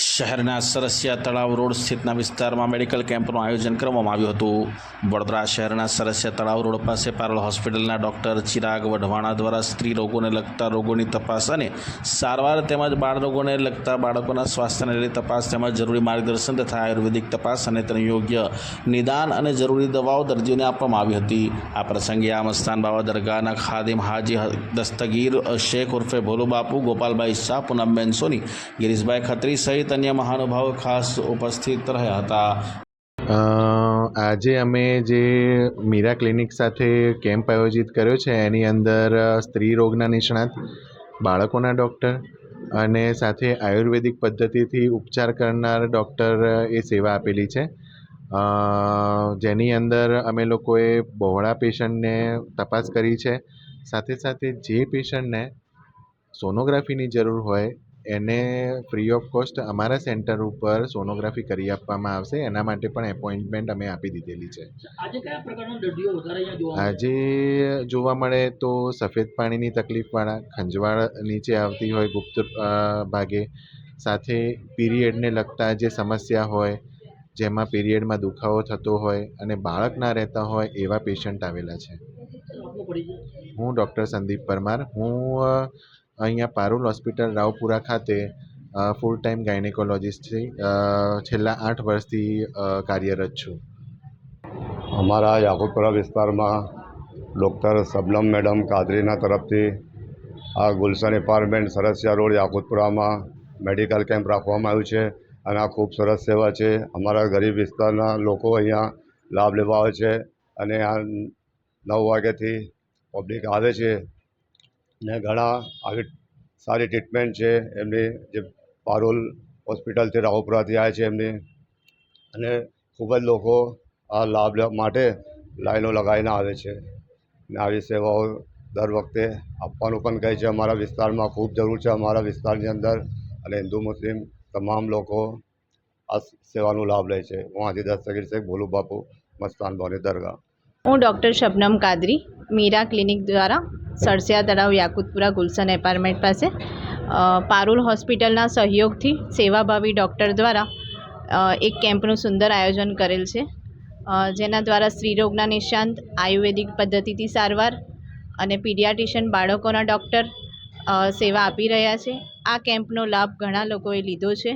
શહેરના સરસિયા તળાવ રોડ સ્થિતના વિસ્તારમાં મેડિકલ કેમ્પનું આયોજન કરવામાં આવ્યું હતું. વડોદરા શહેરના સરસિયા તળાવ રોડ પાસે પારોલ હોસ્પિટલના ડૉક્ટર ચિરાગ વઢવાણા દ્વારા સ્ત્રી રોગોને લગતા રોગોની તપાસ અને સારવાર તેમજ બાળ રોગોને લગતા બાળકોના સ્વાસ્થ્યને લઈ તપાસ તેમજ જરૂરી માર્ગદર્શન તથા આયુર્વેદિક તપાસ અને તેનું યોગ્ય નિદાન અને જરૂરી દવાઓ દર્દીઓને આપવામાં આવી હતી. આ પ્રસંગે આ મસ્તાન બાબા દરગાહના ખાદિમ હાજી દસ્તગીર શેખ ઉર્ફે ભોલુબાપુ, ગોપાલભાઈ શાહ, પૂનમબેન સોની, ગિરીશભાઈ ખત્રી સહિત અન્ય મહાનુભાવો ખાસ ઉપસ્થિત રહ્યા હતા. આજે અમે જે મીરા ક્લિનિક સાથે કેમ્પ આયોજિત કર્યો છે, એની અંદર સ્ત્રી રોગના નિષ્ણાત, બાળકોના ડૉક્ટર અને સાથે આયુર્વેદિક પદ્ધતિથી ઉપચાર કરનાર ડૉક્ટર એ સેવા આપેલી છે. જેની અંદર અમે લોકોએ બહોળા પેશન્ટને તપાસ કરી છે. સાથે સાથે જે પેશન્ટને સોનોગ્રાફીની જરૂર હોય એને ફ્રી ઓફ કોસ્ટ અમારા સેન્ટર ઉપર સોનોગ્રાફી કરી આપવામાં આવશે. એના માટે પણ એપોઇન્ટમેન્ટ અમે આપી દીધેલી છે. આજે કયા પ્રકારના દર્દીઓ વધારે જોવા આજે જોવા મળે તો સફેદ પાણીની તકલીફવાળા ખંજવાળ નીચે આવતી હોય ગુપ્ત ભાગે. સાથે પીરિયડને લગતા જે સમસ્યા હોય જેમાં પીરિયડમાં દુખાવો થતો હોય અને બાળક ના રહેતા હોય એવા પેશન્ટ આવેલા છે. હું ડૉક્ટર સંદીપ પરમાર. હું અહીંયા પારુલ હોસ્પિટલ, રાવપુરા ખાતે ફૂલ ટાઈમ ગાયનેકોલોજીસ્ટ છેલ્લા આઠ વર્ષથી કાર્યરત છું. અમારા યાકુતપુરા વિસ્તારમાં ડૉક્ટર સબલમ મેડમ કાદરીના તરફથી આ ગુલશન એપાર્ટમેન્ટ સરસિયા રોડ યાકુતપુરામાં મેડિકલ કેમ્પ રાખવામાં આવ્યું છે અને આ ખૂબ સરસ સેવા છે. અમારા ગરીબ વિસ્તારના લોકો અહીંયા લાભ લેવા આવે છે અને આ નવ વાગ્યાથી પબ્લિક આવે છે. ને ઘણા આવી સારી ટ્રીટમેન્ટ છે. એમની જે પારુલ હોસ્પિટલથી રાવપુરાથી આવે છે એમની. અને ખૂબ જ લોકો આ લાભ માટે લાઈનો લગાવીને આવે છે. ને આવી સેવાઓ દર વખતે આપવાનું પણ કહે છે, અમારા વિસ્તારમાં ખૂબ જરૂર છે. અમારા વિસ્તારની અંદર અને હિન્દુ, મુસ્લિમ તમામ લોકો આ સેવાનો લાભ લે છે. હું આજી દસ્તગીર શેખ ભોલુ બાપુ મસ્તાન ભવાની દરગાહ. હું ડૉક્ટર શબનમ કાદરી, મીરા ક્લિનિક દ્વારા સરસિયા તળાવ યાકુતપુરા ગુલશન એપાર્ટમેન્ટ પાસે પારુલ હોસ્પિટલના સહયોગથી સેવાભાવી ડૉક્ટર દ્વારા એક કેમ્પનું સુંદર આયોજન કરેલ છે. જેના દ્વારા સ્ત્રીરોગના નિષ્ણાંત, આયુર્વેદિક પદ્ધતિથી સારવાર અને પીડિયાટિશિયન બાળકોના ડૉક્ટર સેવા આપી રહ્યા છે. આ કેમ્પનો લાભ ઘણા લોકોએ લીધો છે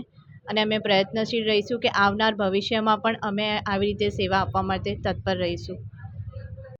અને અમે પ્રયત્નશીલ રહીશું કે આવનાર ભવિષ્યમાં પણ અમે આવી રીતે સેવા આપવા માટે તત્પર રહીશું.